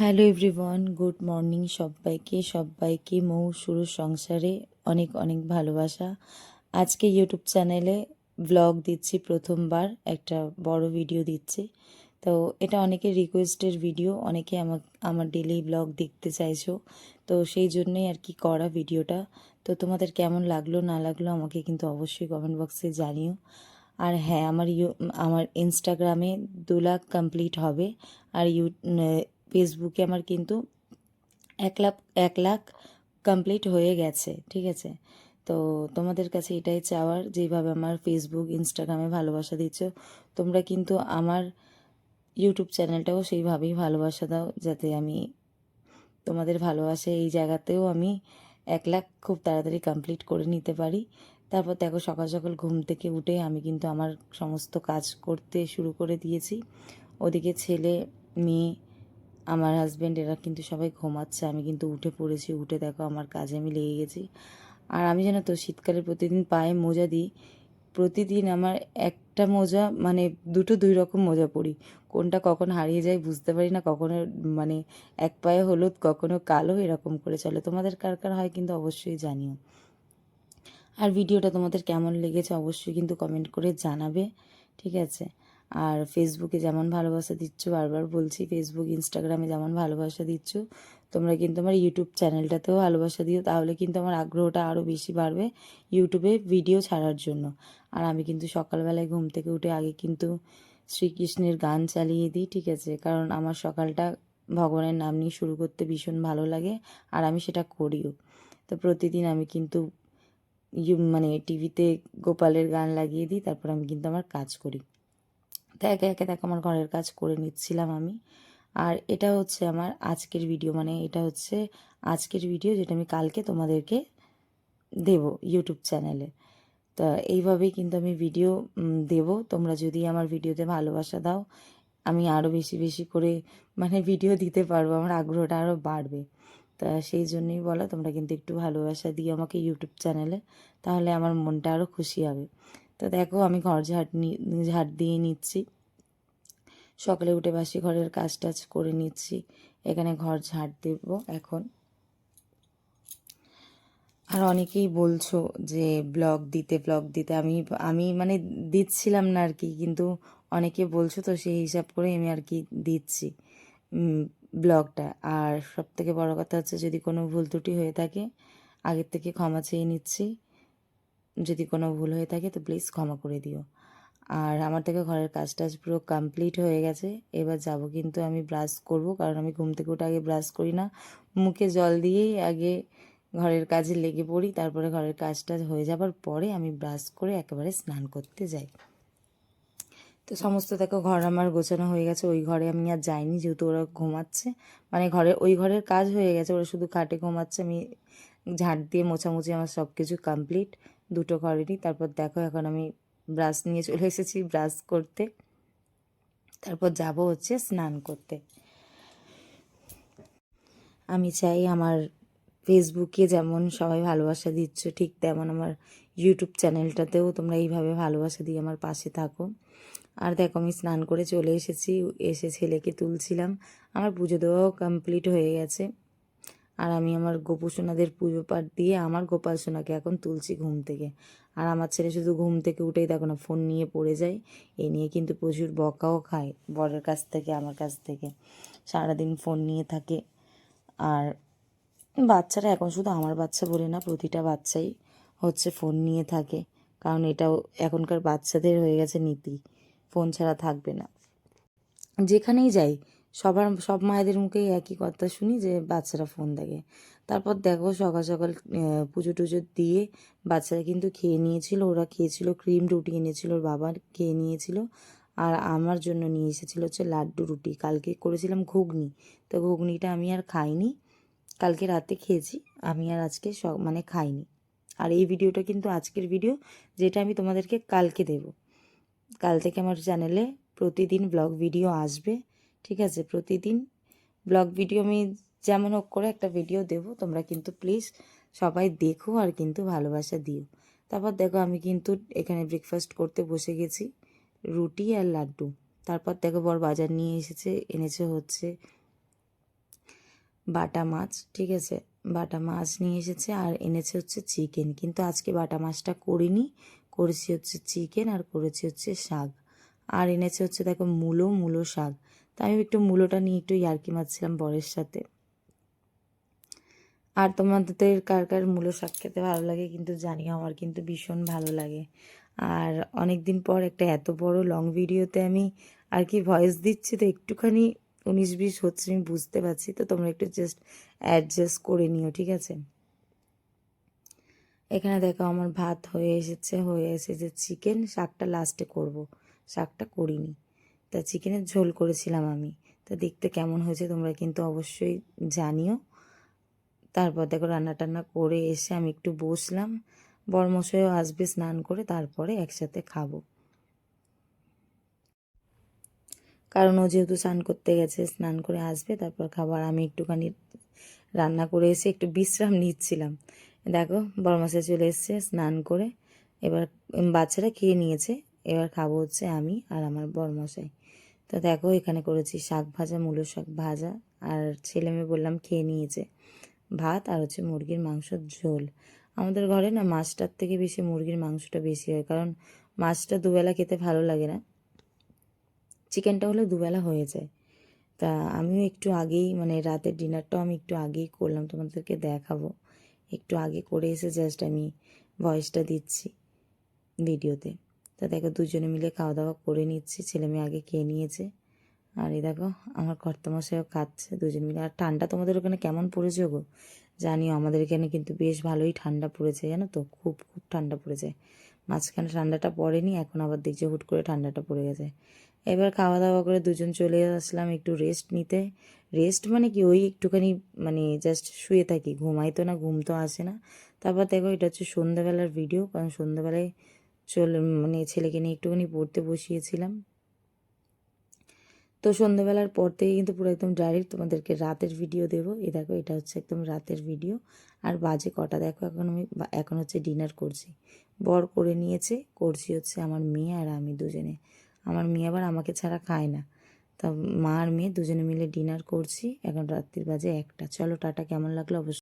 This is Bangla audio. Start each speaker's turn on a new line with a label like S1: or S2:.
S1: হ্যালো এভরিওয়ান গুড মর্নিং সবাইকে। সবাইকে মৌ শুরু সংসারে অনেক অনেক ভালোবাসা। আজকে ইউটিউব চ্যানেলে ব্লগ দিচ্ছি প্রথমবার, একটা বড় ভিডিও দিচ্ছি। তো এটা অনেকের রিকোয়েস্টের ভিডিও অনেকে আমার আমার ডেলি ব্লগ দেখতে চাইছো। তো সেই জন্যই আর কি করা ভিডিওটা তো তোমাদের কেমন লাগল, না লাগল, আমাকে কিন্তু অবশ্যই কমেন্ট বক্সে জানিও। আর হ্যাঁ আমার ইউ আমার ইনস্টাগ্রামে দু লাখ কমপ্লিট হবে। আর ইউ ফেসবুকে আমার কিন্তু এক লাখ এক লাখ কমপ্লিট হয়ে গেছে, ঠিক আছে? তো তোমাদের কাছে এটাই চাওয়ার, যেভাবে আমার ফেসবুক ইনস্টাগ্রামে ভালোবাসা দিচ্ছ, তোমরা কিন্তু আমার ইউটিউব চ্যানেলটাও সেইভাবেই ভালোবাসা দাও, যাতে আমি তোমাদের ভালোবাসা এই জায়গাতেও আমি এক লাখ খুব তাড়াতাড়ি কমপ্লিট করে নিতে পারি। তারপর দেখো, সকাল সকাল ঘুম থেকে উঠে আমি কিন্তু আমার সমস্ত কাজ করতে শুরু করে দিয়েছি। ওদিকে ছেলে, মেয়ে আমার হাজব্যান্ড এরা কিন্তু সবাই ঘুমাচ্ছে। আমি কিন্তু উঠে পড়েছি। উঠে দেখো আমার কাজে আমি লেগে গেছি। আর আমি জানো তো শীতকালে প্রতিদিন পায়ে মোজা দিই, প্রতিদিন আমার একটা মোজা মানে দুটো দুই রকম মোজা পরি। কোনটা কখন হারিয়ে যায় বুঝতে পারি না, কখনো মানে এক পায়ে হলুদ, কখনো কালো, এরকম করে চলে। তোমাদের কার কার হয় কিন্তু অবশ্যই জানিও। আর ভিডিওটা তোমাদের কেমন লেগেছে অবশ্যই কিন্তু কমেন্ট করে জানাবে, ঠিক আছে? আর ফেসবুকে যেমন ভালোবাসা দিচ্ছ, বারবার বলছি ফেসবুক ইনস্টাগ্রামে যেমন ভালোবাসা দিচ্ছ, তোমরা কিন্তু আমার ইউটিউব চ্যানেলটাতেও ভালোবাসা দিও। তাহলে কিন্তু আমার আগ্রহটা আরও বেশি বাড়বে ইউটিউবে ভিডিও ছাড়ার জন্য। আর আমি কিন্তু সকালবেলায় ঘুম থেকে উঠে আগে কিন্তু শ্রীকৃষ্ণের গান চালিয়ে দিই, ঠিক আছে? কারণ আমার সকালটা ভগবানের নাম নিয়ে শুরু করতে ভীষণ ভালো লাগে আর আমি সেটা করিও। তো প্রতিদিন আমি কিন্তু মানে টিভিতে গোপালের গান লাগিয়ে দিই, তারপর আমি কিন্তু আমার কাজ করি। তো একে একে দেখো আমার ঘরের কাজ করে নিচ্ছিলাম আমি। আর এটা হচ্ছে আমার আজকের ভিডিও মানে এটা হচ্ছে আজকের ভিডিও যেটা আমি কালকে তোমাদেরকে দেব ইউটিউব চ্যানেলে তা এইভাবেই কিন্তু আমি ভিডিও দেব। তোমরা যদি আমার ভিডিওতে ভালোবাসা দাও, আমি আরও বেশি বেশি করে মানে ভিডিও দিতে পারব, আমার আগ্রহটা আরও বাড়বে। তা সেই জন্যই বলো, তোমরা কিন্তু একটু ভালোবাসা দিও আমাকে ইউটিউব চ্যানেলে তাহলে আমার মনটা আরও খুশি হবে। তো দেখো, আমি ঘর ঝাড় ঝাড় দিয়ে নিচ্ছি। সকালে উঠে বাসি ঘরের কাজ টাজ করে নিচ্ছি। এখানে ঘর ঝাড় দেব এখন। আর অনেকেই বলছো যে ব্লগ দিতে ব্লগ দিতে। আমি আমি মানে দিচ্ছিলাম না আর কি, কিন্তু অনেকে বলছো তো সেই হিসাব করে আমি আর কি দিচ্ছি ব্লগটা আর সব থেকে বড় কথা হচ্ছে যদি কোনো ভুল ত্রুটি হয়ে থাকে, আগের থেকে ক্ষমা চেয়ে নিচ্ছি। যদি কোনো ভুল হয়ে থাকে তো প্লিজ ক্ষমা করে দিও। আর আমার থেকে ঘরের কাজ টাজ পুরো কমপ্লিট হয়ে গেছে। এবার যাব কিন্তু আমি ব্রাশ করব, কারণ আমি ঘুম থেকে উঠে আগে ব্রাশ করি না। মুখে জল দিয়েই আগে ঘরের কাজে লেগে পড়ি, তারপরে ঘরের কাজ টাজ হয়ে যাবার পরে আমি ব্রাশ করে একেবারে স্নান করতে যাই। তো সমস্ত দেখো ঘর আমার গোছানো হয়ে গেছে, ওই ঘরে আমি আর যাইনি যেহেতু ওরা ঘুমাচ্ছে। মানে ঘরে, ওই ঘরের কাজ হয়ে গেছে, ওরা শুধু খাটে ঘুমাচ্ছে, আমি ঝাঁট দিয়ে মোছামুছি আমার সব কিছু কমপ্লিট দুটো ঘরেরই তারপর দেখো এখন আমি ব্রাশ নিয়ে চলে এসেছি ব্রাশ করতে। তারপর যাব হচ্ছে স্নান করতে। আমি চাই আমার ফেসবুকে যেমন সবাই ভালোবাসা দিচ্ছ, ঠিক তেমন আমার ইউটিউব চ্যানেলটাতেও তোমরা এইভাবে ভালোবাসা দিয়ে আমার পাশে থাকো। আর দেখো আমি স্নান করে চলে এসেছি, এসে ছেলেকে তুলছিলাম। আমার পুজো দেওয়াও কমপ্লিট হয়ে গেছে। আর আমি আমার গোপুসোনাদের পুজো পাঠ দিয়ে আমার গোপাল সোনাকে এখন তুলছি ঘুম থেকে। আর আমার ছেলে শুধু ঘুম থেকে উঠেই দেখো না, ফোন নিয়ে পড়ে যায়। এ নিয়ে কিন্তু প্রচুর বকাও খায় বরের কাছ থেকে, আমার কাছ থেকে। সারাদিন ফোন নিয়ে থাকে। আর বাচ্চারা এখন শুধু আমার বাচ্চা বলে না, প্রতিটা বাচ্চাই হচ্ছে ফোন নিয়ে থাকে। কারণ এটাও এখনকার বাচ্চাদের হয়ে গেছে নীতি, ফোন ছাড়া থাকবে না। যেখানেই যাই সবার, সব মায়েদের মুখেই একই কথা শুনি যে বাচ্চারা ফোন দেখে। তারপর দেখো সকাল সকাল পুজো টুজো দিয়ে বাচ্চারা কিন্তু খেয়ে নিয়েছিল, ওরা খেয়েছিল ক্রিম রুটি এনেছিল, ওর বাবা খেয়ে নিয়েছিল। আর আমার জন্য নিয়ে এসেছিল হচ্ছে লাড্ডু রুটি। কালকে করেছিলাম ঘুগনি। তো ঘুগনিটা আমি আর খাইনি। কালকে রাতে খেয়েছি। আমি আর আজকে স মানে খাইনি। আর এই ভিডিওটা কিন্তু আজকের ভিডিও যেটা আমি তোমাদেরকে কালকে দেব। কাল থেকে আমার চ্যানেলে প্রতিদিন ব্লগ ভিডিও আসবে। ঠিক আছে, প্রতিদিন ব্লগ ভিডিও আমি যেমন হোক করে একটা ভিডিও দেব, তোমরা কিন্তু প্লিজ সবাই দেখো আর কিন্তু ভালোবাসা দিও। তারপর দেখো আমি কিন্তু এখানে ব্রেকফাস্ট করতে বসে গেছি, রুটি আর লাড্ডু। তারপর দেখো বর বাজার নিয়ে এসেছে, এনেছে হচ্ছে বাটা মাছ, ঠিক আছে? বাটা মাছ নিয়ে এসেছে আর এনেছে হচ্ছে চিকেন কিন্তু আজকে বাটা মাছটা করিনি, করেছি হচ্ছে চিকেন আর করেছি হচ্ছে শাক। আর এনেছে হচ্ছে দেখো মূলো মূলো শাক। তা আমি একটু মূলোটা নিয়ে একটু ইয়ার্কি মারছিলাম বরের সাথে। আর তোমাদের কার কার মূলো শাক খেতে ভালো লাগে কিন্তু জানি আমার কিন্তু ভীষণ ভালো লাগে। আর অনেক দিন পর একটা এত বড় লং ভিডিওতে আমি আর কি ভয়েস দিচ্ছি, তো একটুখানি উনিশ বিশ হচ্ছে, আমি বুঝতে পারছি। তো তোমরা একটু জাস্ট অ্যাডজাস্ট করে নিও, ঠিক আছে? এখানে দেখো আমার ভাত হয়ে এসেছে হয়ে এসেছে চিকেন শাকটা লাস্টে করব। শাকটা করিনি। তা চিকেনের ঝোল করেছিলাম আমি। তা দেখতে কেমন হয়েছে তোমরা কিন্তু অবশ্যই জানিও। তারপর দেখো রান্না টান্না করে এসে আমি একটু বসলাম। বরমশাইও আসবে স্নান করে তারপরে একসাথে খাব। কারণ ও যেহেতু স্নান করতে গেছে, স্নান করে আসবে, তারপর খাবার আমি একটুখানি রান্না করে এসে একটু বিশ্রাম নিচ্ছিলাম। দেখো বরমাসে চলে এসছে স্নান করে। এবার বাচ্চারা খেয়ে নিয়েছে। এবার খাব হচ্ছে আমি আর আমার বরমশাই। তো দেখো এখানে করেছি শাক ভাজা, মূলো শাক ভাজা আর ছেলে মেয়ে বললাম খেয়ে নিয়েছে ভাত আর হচ্ছে মুরগির মাংসর ঝোল। আমাদের ঘরে না মাছটার থেকে বেশি মুরগির মাংসটা বেশি হয় কারণ মাছটা দুবেলা খেতে ভালো লাগে না। চিকেনটা হলে দুবেলা হয়ে যায়। তা আমিও একটু আগেই মানে রাতের ডিনারটাও আমি একটু আগেই করলাম, তোমাদেরকে দেখাবো। একটু আগে করে এসে জাস্ট আমি ভয়েসটা দিচ্ছি ভিডিওতে। তা দেখো দুজনে মিলে খাওয়া দাওয়া করে নিচ্ছি। ছেলে মেয়ে আগে খেয়ে নিয়েছে। আর এই দেখো, আমার কর্তামশাইও খাচ্ছে দুজন মিলে। আর ঠান্ডা তোমাদের ওখানে কেমন পড়েছে গো? জানিও, আমাদের এখানে কিন্তু বেশ ভালোই ঠান্ডা পড়েছে, জানো তো? খুব খুব ঠান্ডা পড়েছে। মাঝখানে ঠান্ডাটা পড়েনি, এখন আবার দেখছি হুট করে ঠান্ডাটা পড়ে গেছে। এবার খাওয়া দাওয়া করে দুজন চলে আসলাম একটু রেস্ট নিতে। রেস্ট মানে কি? ওই একটুখানি মানে জাস্ট শুয়ে থাকি। ঘুমাই তো না, ঘুম তো আসে না। তারপর দেখো, এটা হচ্ছে সন্ধ্যাবেলার ভিডিও কারণ সন্ধ্যাবেলায় চলে মানে ছেলেকে নিয়ে একটুখানি পড়তে বসিয়েছিলাম। তো সন্ধ্যাবেলার পর থেকে কিন্তু পুরো একদম ডাইরেক্ট তোমাদেরকে রাতের ভিডিও দেবো। এই দেখো, এটা হচ্ছে একদম রাতের ভিডিও আর বাজে কটা? দেখো, এখন আমি এখন হচ্ছে ডিনার করছি। বর করে নিয়েছে, করছি হচ্ছে আমার মেয়ে আর আমি দুজনে। আমার মেয়ে আবার আমাকে ছাড়া খায় না। তা মা আর মেয়ে দুজনে মিলে ডিনার করছি। এখন রাত্রির বাজে একটা। চলো, টাটা। কেমন লাগল? অবশ্যই